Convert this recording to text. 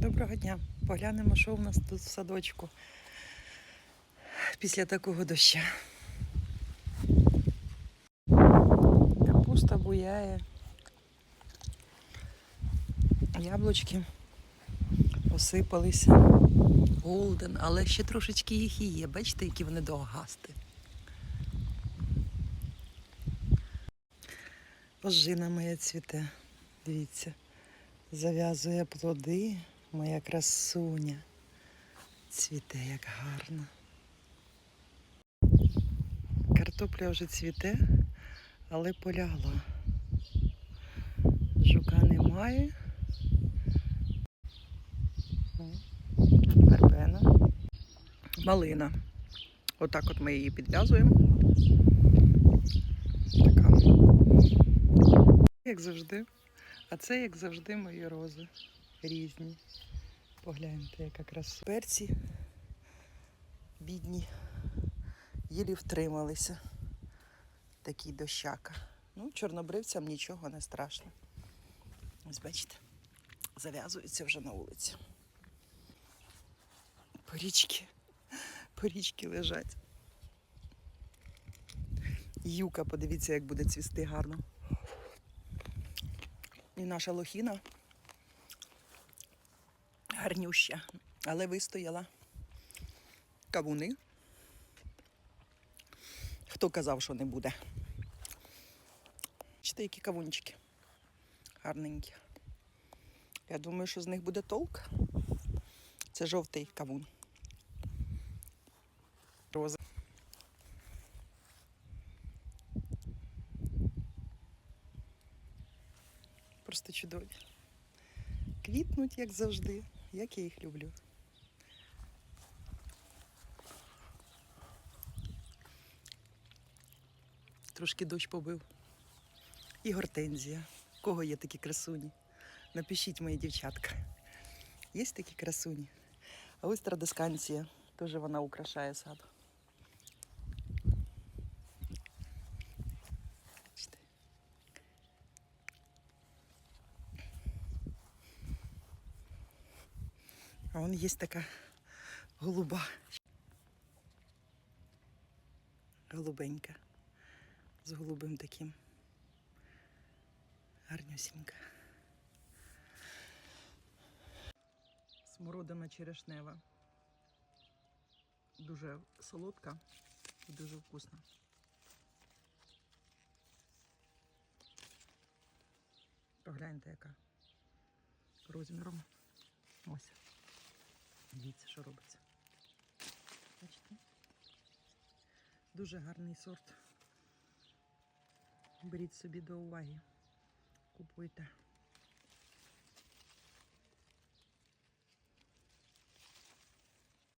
Доброго дня. Поглянемо, що в нас тут в садочку після такого доща. Капуста буяє. Яблучки осипалися. Голден, але ще трошечки їх і є. Бачите, які вони довгасти. Ожина моя цвіте. Дивіться. Зав'язує плоди, моя красуня. Цвіте як гарно. Картопля вже цвіте, але полягла. Жука немає. Вербена. Малина. Отак от ми її підв'язуємо. Така. Як завжди. А це, як завжди, мої рози різні. Погляньте, яка краса. Перці бідні, єлі втрималися. Такий дощака. Ну, чорнобривцям нічого не страшно. Ось бачите, зав'язуються вже на вулиці. Порічки, порічки лежать. Юка, подивіться, як буде цвісти гарно. І наша лохіна гарнюща, але вистояла. Кавуни. Хто казав, що не буде? Бачите, які кавунчики. Гарненькі. Я думаю, що з них буде толк. Це жовтий кавун. Рози. Просто чудові. Квітнуть, як завжди, як я їх люблю. Трошки дощ побив. І гортензія. Кого є такі красуні? Напишіть мої дівчатка. Є такі красуні. А ось традисканція. Теж вона украшає сад. А вон є така голуба. Голубенька. З голубим таким. Гарнюсінька. Смородина черешнева. Дуже солодка і дуже вкусна. Погляньте, яка розміром. Ось. Дивіться, що робиться. Бачите? Дуже гарний сорт. Беріть собі до уваги. Купуйте.